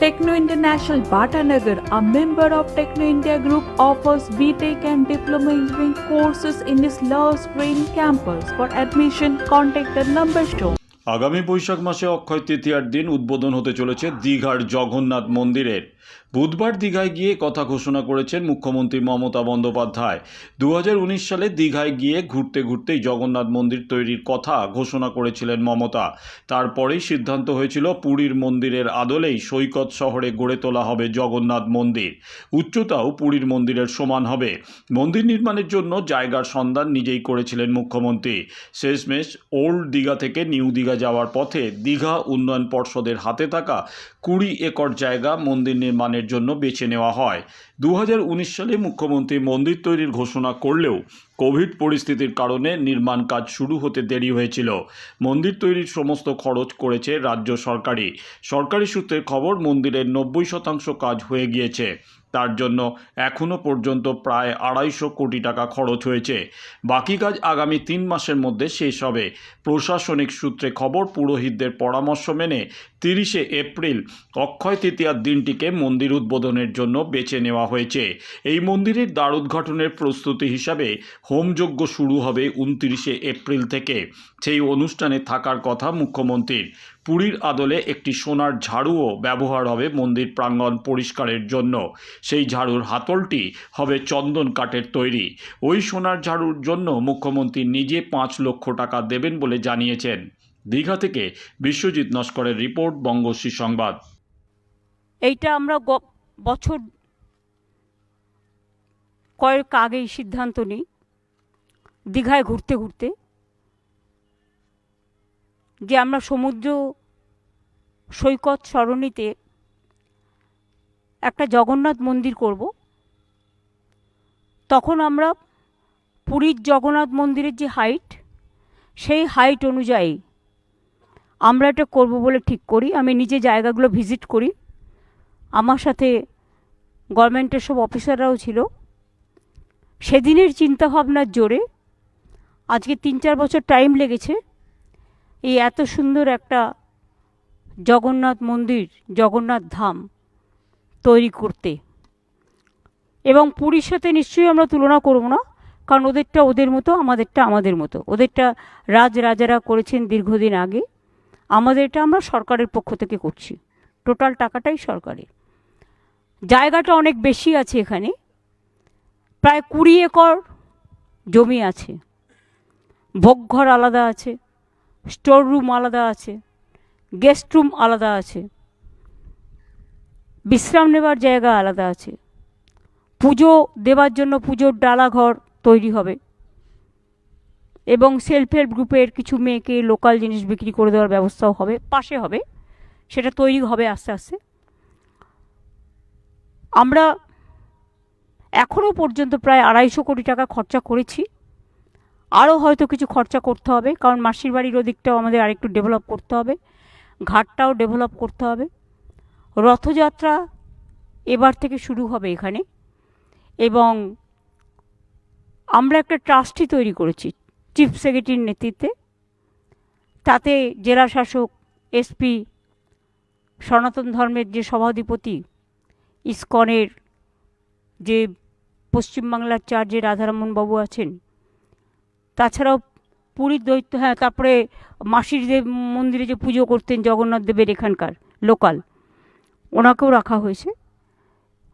Techno International Bhatanagar, a member of Techno India Group, offers BTEC and Diploma Engineering courses in its Love Spring campus. For admission, contact the number shown. আগামী বৈশাখ মাসে অক্ষয় তৃতীয়ার দিন উদ্বোধন হতে চলেছে দীঘার জগন্নাথ মন্দিরের বুধবার দীঘায় গিয়ে কথা ঘোষণা করেছেন মুখ্যমন্ত্রী মমতা বন্দ্যোপাধ্যায়। দু হাজার উনিশ সালে দীঘায় গিয়ে ঘুরতে ঘুরতেই জগন্নাথ মন্দির তৈরির কথা ঘোষণা করেছিলেন মমতা। তারপরেই সিদ্ধান্ত হয়েছিল পুরীর মন্দিরের আদলেই সৈকত শহরে গড়ে তোলা হবে জগন্নাথ মন্দির। উচ্চতাও পুরীর মন্দিরের সমান হবে। মন্দির নির্মাণের জন্য জায়গার সন্ধান নিজেই করেছিলেন মুখ্যমন্ত্রী। শেষমেশ ওল্ড দীঘা থেকে নিউ দীঘা যাওয়ার পথে দীঘা উন্নয়ন পর্ষদের হাতে থাকা কুড়ি একর জায়গা মন্দির নির্মাণের জন্য বেছে নেওয়া হয়। দু হাজার উনিশ সালে মুখ্যমন্ত্রী মন্দির তৈরির ঘোষণা করলেও কোভিড পরিস্থিতির কারণে নির্মাণ কাজ শুরু হতে দেরি হয়েছিল। মন্দির তৈরির সমস্ত খরচ করেছে রাজ্য সরকারই। সরকারি সূত্রের খবর, মন্দিরের নব্বই শতাংশ কাজ হয়ে গিয়েছে। তার জন্য এখনও পর্যন্ত প্রায় আড়াইশো কোটি টাকা খরচ হয়েছে। বাকি কাজ আগামী তিন মাসের মধ্যে শেষ হবে। প্রশাসনিক সূত্রে খবর, পুরোহিতদের পরামর্শ মেনে তিরিশে এপ্রিল অক্ষয় তৃতীয়ার দিনটিকে মন্দির উদ্বোধনের জন্য বেছে নেওয়া হয়েছে। এই মন্দিরের দ্বার উদ্ঘাটনের প্রস্তুতি হিসাবে হোমযজ্ঞ শুরু হবে উনত্রিশে এপ্রিল থেকে। সেই অনুষ্ঠানে থাকার কথা মুখ্যমন্ত্রীর। পুরীর আদলে একটি সোনার ঝাড়ুও ব্যবহার হবে মন্দির প্রাঙ্গণ পরিষ্কারের জন্য। সেই ঝাড়ুর হাতলটি হবে চন্দন কাঠের তৈরি। ওই সোনার ঝাড়ুর জন্য মুখ্যমন্ত্রী নিজে পাঁচ লক্ষ টাকা দেবেন বলে জানিয়েছেন। দীঘা থেকে বিশ্বজিৎ নস্করের রিপোর্ট বঙ্গশ্রী সংবাদ। এইটা আমরা বছর কয়েক আগেই সিদ্ধান্ত নিই, দীঘায় ঘুরতে ঘুরতে, যে আমরা সমুদ্র সৈকত সরণিতে একটা জগন্নাথ মন্দির করব। তখন আমরা পুরীর জগন্নাথ মন্দিরের যে হাইট, সেই হাইট অনুযায়ী আমরা এটা করব বলে ঠিক করি, আমি নিজে জায়গাগুলো ভিজিট করি। আমার সাথে গভর্নমেন্টের সব অফিসাররাও ছিল। সেদিনের চিন্তাভাবনার জোরে আজকে তিন চার বছর টাইম লেগেছে। এই এত সুন্দর একটা জগন্নাথ মন্দির, জগন্নাথ ধাম তৈরি করতে। এবং পুরীর সাথে নিশ্চয়ই আমরা তুলনা করব না, কারণ ওদেরটা ওদের মতো, আমাদেরটা আমাদের মতো। ওদেরটা রাজ রাজারা করেছেন দীর্ঘদিন আগে। আমাদেরটা আমরা সরকারের পক্ষ থেকে করছি। টোটাল টাকাটাই সরকারের। জায়গাটা অনেক বেশি আছে এখানে। প্রায় কুড়ি একর জমি আছে। ভোগঘর আলাদা আছে। স্টোর রুম আলাদা আছে। গেস্ট রুম আলাদা আছে। বিশ্রাম নেবার জায়গা আলাদা আছে। পুজো দেওয়ার জন্য পুজোর ডালাঘর তৈরি হবে। এবং সেলফ হেল্প গ্রুপের কিছু মেয়েকে লোকাল জিনিস বিক্রি করে দেওয়ার ব্যবস্থাও হবে, পাশে হবে। সেটা তৈরি হবে আস্তে আস্তে। আমরা এখনও পর্যন্ত প্রায় আড়াইশো কোটি টাকা খরচা করেছি। আরও হয়তো কিছু খরচা করতে হবে, কারণ মাসির বাড়ির ওদিকটাও আমাদের আরেকটু ডেভেলপ করতে হবে, ঘাটটাও ডেভেলপ করতে হবে। রথযাত্রা এবার থেকে শুরু হবে এখানে। এবং আমরা একটা ট্রাস্টি তৈরি করেছি। চিফ সেক্রেটারির নেতৃত্বে। তাতে জেলা শাসক, এসপি, সনাতন ধর্মের যে সভাধিপতি, ইসকনের যে পশ্চিমবাংলার রাধারমন বাবু আছেন, তাছাড়াও পুরীর দৈত্য হ্যাঁ তারপরে মাসির দেব মন্দিরে যে পুজো করতেন জগন্নাথ দেবের এখানকার লোকাল, ওনাকেও রাখা হয়েছে।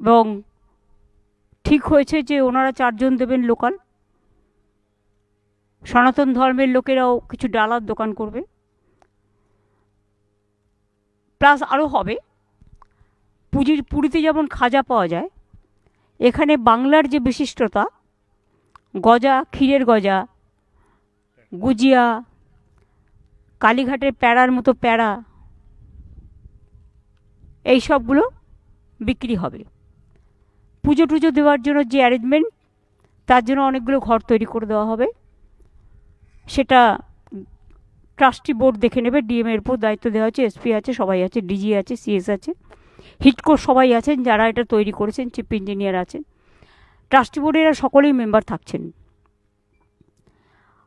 এবং ঠিক হয়েছে যে ওনারা চারজন দেবেন লোকাল। সনাতন ধর্মের লোকেরাও কিছু ডালার দোকান করবে। প্লাস আরও হবে পুজীর পুরীতে যেমন খাজা পাওয়া যায়, এখানে বাংলার যে বিশিষ্টতা, গজা, ক্ষীরের গজা, গুজিয়া, কালীঘাটের প্যাড়ার মতো প্যাড়া এই সবগুলো বিক্রি হবে। পুজো টুজো দেওয়ার জন্য যে অ্যারেঞ্জমেন্ট তার জন্য অনেকগুলো ঘর তৈরি করে দেওয়া হবে। সেটা ট্রাস্টি বোর্ড দেখে নেবে, ডিএম এর উপর দায়িত্ব দেওয়া আছে, এসপি আছে, সবাই আছে, ডিজি আছে, সিএস আছে, হিটকো সবাই আছেন, যারা এটা তৈরি করেছেন, চিফ ইঞ্জিনিয়ার আছেন। ট্রাস্টি বোর্ডে এরা সকলেই মেম্বার থাকছেন।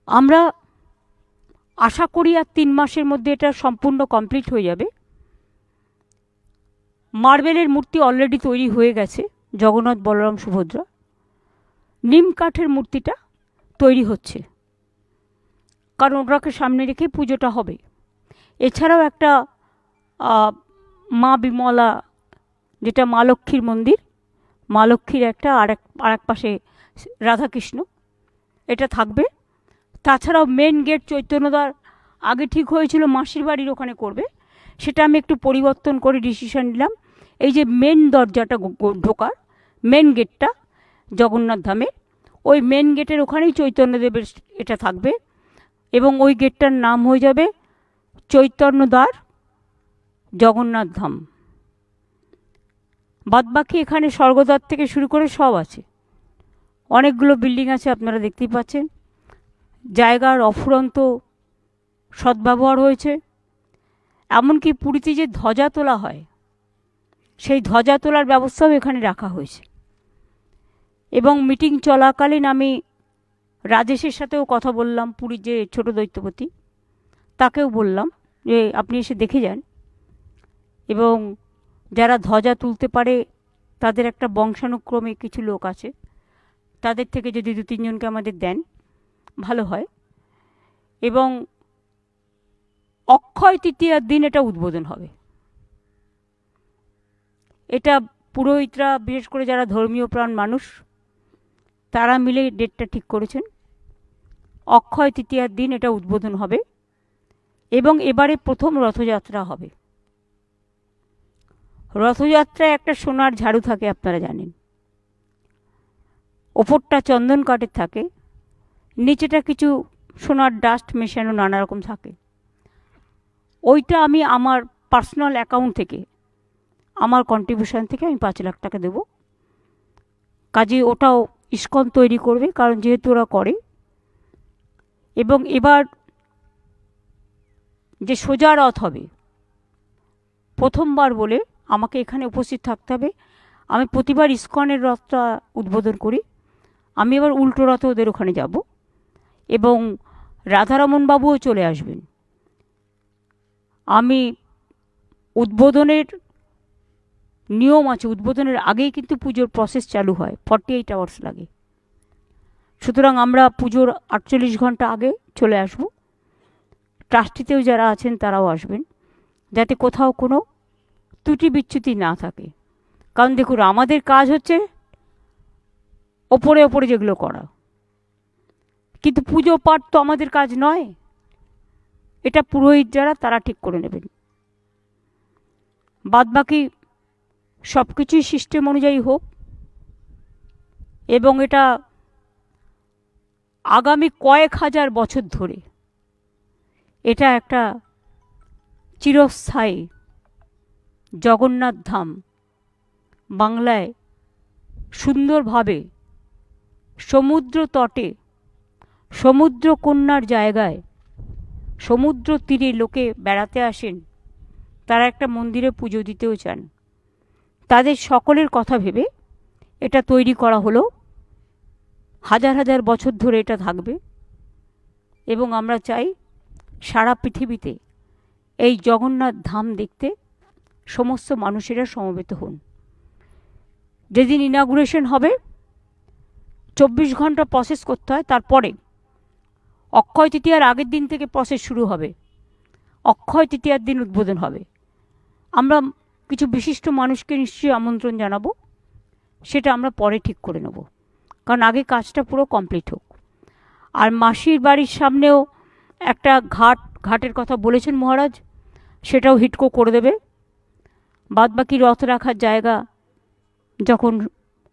আমরা আশা করি আর তিন মাসের মধ্যে এটা সম্পূর্ণ কমপ্লিট হয়ে যাবে। মার্বেলের মূর্তি অলরেডি তৈরি হয়ে গেছে, জগন্নাথ বলরাম সুভদ্রা। নিম কাঠের মূর্তিটা তৈরি হচ্ছে। কারণ ওটাকে সামনে রেখে পুজোটা হবে। এছাড়াও একটা মা বিমলা, যেটা মা লক্ষ্মীর মন্দির, মা লক্ষ্মীর একটা আর এক আর এক পাশে রাধাকৃষ্ণ, এটা থাকবে। তাছাড়াও মেন গেট চৈতন্যদার আগে ঠিক হয়েছিল মাসির বাড়ির ওখানে করবে। সেটা আমি একটু পরিবর্তন করে ডিসিশন নিলাম। এই যে মেন দরজাটা ঢোকার মেন গেটটা জগন্নাথ ধামে ওই মেন গেটের ওখানেই চৈতন্যদেবের এটা থাকবে। এবং ওই গেটটার নাম হয়ে যাবে চৈতন্যদ্বার জগন্নাথ ধাম বাদবাকি এখানে স্বর্গদ্বার থেকে শুরু করে সব আছে। অনেকগুলো বিল্ডিং আছে, আপনারা দেখতেই পাচ্ছেন। জায়গার অফুরন্ত সদ্ব্যবহার হয়েছে। এমনকি পুরীতে যে ধ্বজা তোলা হয়, সেই ধ্বজা তোলার ব্যবস্থাও এখানে রাখা হয়েছে। এবং মিটিং চলাকালীন আমি রাজেশের সাথেও কথা বললাম, পুরীর যে ছোট দৈত্যপতি, তাকেও বললাম যে আপনি এসে দেখে যান। এবং যারা ধ্বজা তুলতে পারে, তাদের একটা বংশানুক্রমে কিছু লোক আছে, তাদের থেকে যদি দু তিনজনকে আমাদের দেন, ভালো হয়। এবং অক্ষয় তৃতীয়ার দিন এটা উদ্বোধন হবে। এটা পুরোহিতরা, বিশেষ করে যারা ধর্মীয় প্রাণ মানুষ তারা মিলে ডেটটা ঠিক করেছেন। অক্ষয় তৃতীয়ার দিন এটা উদ্বোধন হবে এবং এবারে প্রথম রথযাত্রা হবে। রথযাত্রায় একটা সোনার ঝাড়ু থাকে আপনারা জানেন। ওপরটা চন্দন কাঠের থাকে, নিচেটা কিছু সোনার ডাস্ট মেশানো নানা রকম থাকে। ওইটা আমি আমার পার্সোনাল অ্যাকাউন্ট থেকে, আমার কন্ট্রিবিউশন থেকে আমি পাঁচ লাখ টাকা দেব। কাজে ওটাও ইস্কন তৈরি করবে, কারণ যেহেতু ওরা করে। এবং এবার যে সোজা রথ হবে, প্রথমবার বলে আমাকে এখানে উপস্থিত থাকতে হবে। আমি প্রতিবার ইস্কনের রথটা উদ্বোধন করি। আমি এবার উল্টো রথে ওদের ওখানে যাব এবং রাধারমন বাবুও চলে আসবেন। আমি উদ্বোধনের নিয়ম আছে, উদ্বোধনের আগেই কিন্তু পুজোর প্রসেস চালু হয় ফর্টি এইট আওয়ার্স লাগে। সুতরাং আমরা পুজোর আটচল্লিশ ঘণ্টা আগে চলে আসব। ট্রাস্টিতেও যারা আছেন তারাও আসবেন, যাতে কোথাও কোনো ত্রুটি বিচ্যুতি না থাকে। কারণ দেখুন, আমাদের কাজ হচ্ছে ওপরে ওপরে যেগুলো করা। কিন্তু পুজো পাঠ তো আমাদের কাজ নয়। এটা পুরোহিত যারা, তারা ঠিক করে নেবেন। বাদবাকি সব কিছুই সিস্টেম অনুযায়ী হোক, এবং এটা আগামী কয়েক হাজার বছর ধরে এটা একটা চিরস্থায়ী জগন্নাথ ধাম বাংলায় সুন্দরভাবে সমুদ্র তটে, সমুদ্র কন্যার জায়গায়, সমুদ্র তীরে লোকে বেড়াতে আসেন, তারা একটা মন্দিরে পুজো দিতেও চান। তাদের সকলের কথা ভেবে এটা তৈরি করা হলো। হাজার হাজার বছর ধরে এটা থাকবে। এবং আমরা চাই সারা পৃথিবীতে এই জগন্নাথ ধাম দেখতে সমস্ত মানুষেরা সমবেত হন। যেদিন ইনাগুরেশন হবে, চব্বিশ ঘণ্টা প্রসেস করতে হয়, তারপরে অক্ষয় তৃতীয়ার আগের দিন থেকে প্রসেস শুরু হবে। অক্ষয় তৃতীয়ার দিন উদ্বোধন হবে। আমরা কিছু বিশিষ্ট মানুষকে নিশ্চয়ই আমন্ত্রণ জানাব, সেটা আমরা পরে ঠিক করে নেব। কারণ আগে কাজটা পুরো কমপ্লিট হোক। আর মাসির বাড়ির সামনেও একটা ঘাট, ঘাটের কথা বলেছেন মহারাজ, সেটাও হিটকো করে দেবে। বাদবাকি রথ রাখার জায়গা যখন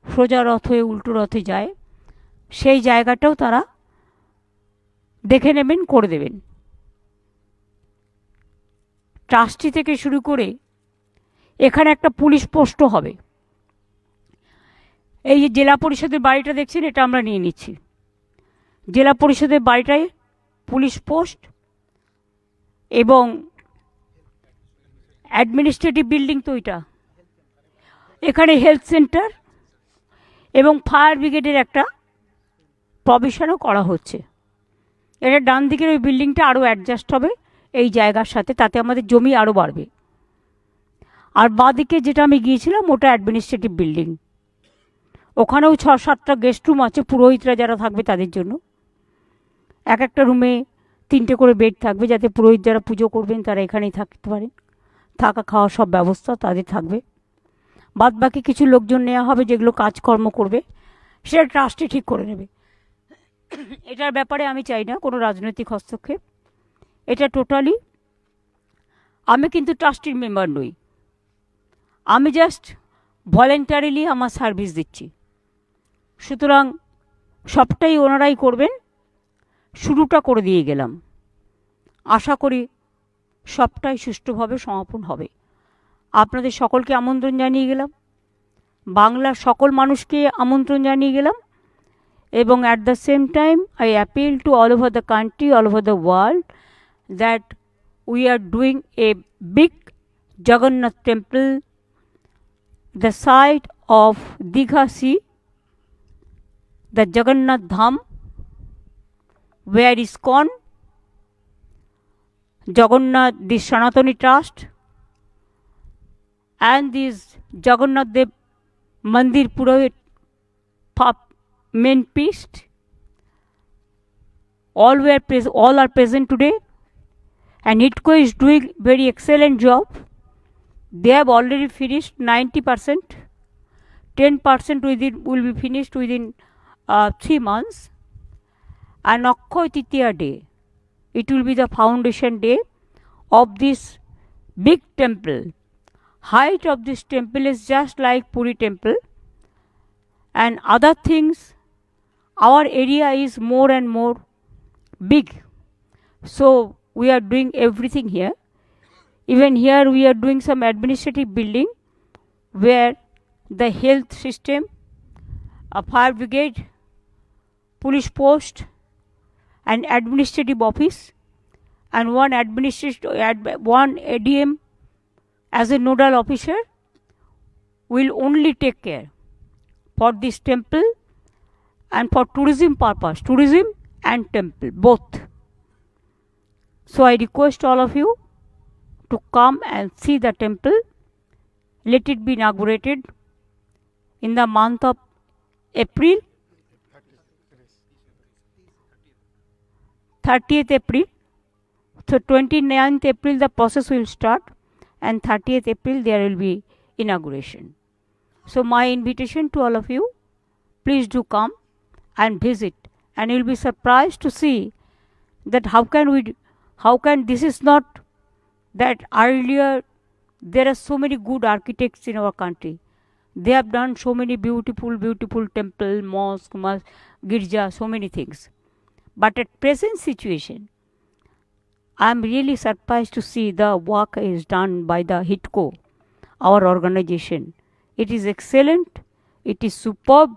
সোজা রথ হয়ে উল্টো রথে যায়, সেই জায়গাটাও তারা দেখে নেবেন, করে দেবেন। ট্রাস্টি থেকে শুরু করে এখানে একটা পুলিশ পোস্টও হবে। এই যে জেলা পরিষদের বাড়িটা দেখছেন, এটা আমরা নিয়ে নিচ্ছি। জেলা পরিষদের বাড়িটায় পুলিশ পোস্ট এবং অ্যাডমিনিস্ট্রেটিভ বিল্ডিং তো ওইটা এখানে হেলথ সেন্টার এবং ফায়ার ব্রিগেডের একটা প্রভিশনও করা হচ্ছে। এটা ডান দিকের ওই বিল্ডিংটা আরও অ্যাডজাস্ট হবে এই জায়গার সাথে, তাতে আমাদের জমি আরও বাড়বে। আর বাঁদিকে যেটা আমি গিয়েছিলাম, ওটা অ্যাডমিনিস্ট্রেটিভ বিল্ডিং ওখানেও ছ সাতটা গেস্ট রুম আছে, পুরোহিতরা যারা থাকবে তাদের জন্য। এক একটা রুমে তিনটে করে বেড থাকবে, যাতে পুরোহিত যারা পুজো করবেন তারা এখানেই থাকতে পারেন। থাকা, খাওয়া সব ব্যবস্থা তাদের থাকবে। বাদ বাকি কিছু লোকজন নেওয়া হবে যেগুলো কাজকর্ম করবে, সেটা ট্রাস্টে ঠিক করে নেবে। এটার ব্যাপারে আমি চাই না কোনো রাজনৈতিক হস্তক্ষেপ। এটা টোটালি আমি কিন্তু ট্রাস্টির মেম্বার নই। আমি জাস্ট ভলেন্টারিলি আমার সার্ভিস দিচ্ছি। সুতরাং সবটাই ওনারাই করবেন, শুরুটা করে দিয়ে গেলাম। আশা করি সবটাই সুষ্ঠুভাবে সমাপন হবে। আপনাদের সকলকে আমন্ত্রণ জানিয়ে গেলাম। বাংলার সকল মানুষকে আমন্ত্রণ জানিয়ে গেলাম। এবং at the same time I appeal to all over the country all over the world that we are doing a big Jagannath temple the site of Digha Sea, the Jagannath Dham, where ISKCON, Jagannath, the Sanatani Trust, and this Jagannath Dev Mandir Purohit pop- main priest, all were all are present today, and ITCO is doing very excellent job they have already finished 90% 10% within will be finished within uh, 3 months. And Akhoy Titiya day it will be the foundation day of this big temple. Height of this temple is just like Puri temple. And other things our area is more and more big. So we are doing everything here even here we are doing some administrative building where the health system, a fire brigade, police post, an administrative office, and one administrative ad, one ADM as a nodal officer will only take care for this temple and for tourism purpose, tourism and temple both. So I request all of you to come and see the temple. Let it be inaugurated in the month of April, 30th April. So 29th April the process will start and 30th April there will be inauguration. So my invitation to all of you, please do come and visit and you will be surprised to see that how can we, how can, this is not that earlier there are so many good architects in our country. They have done so many beautiful beautiful temple mosque mas- girja so many things. But at present situation i am really surprised to see the work is done by the hitco our organization. It is excellent it is superb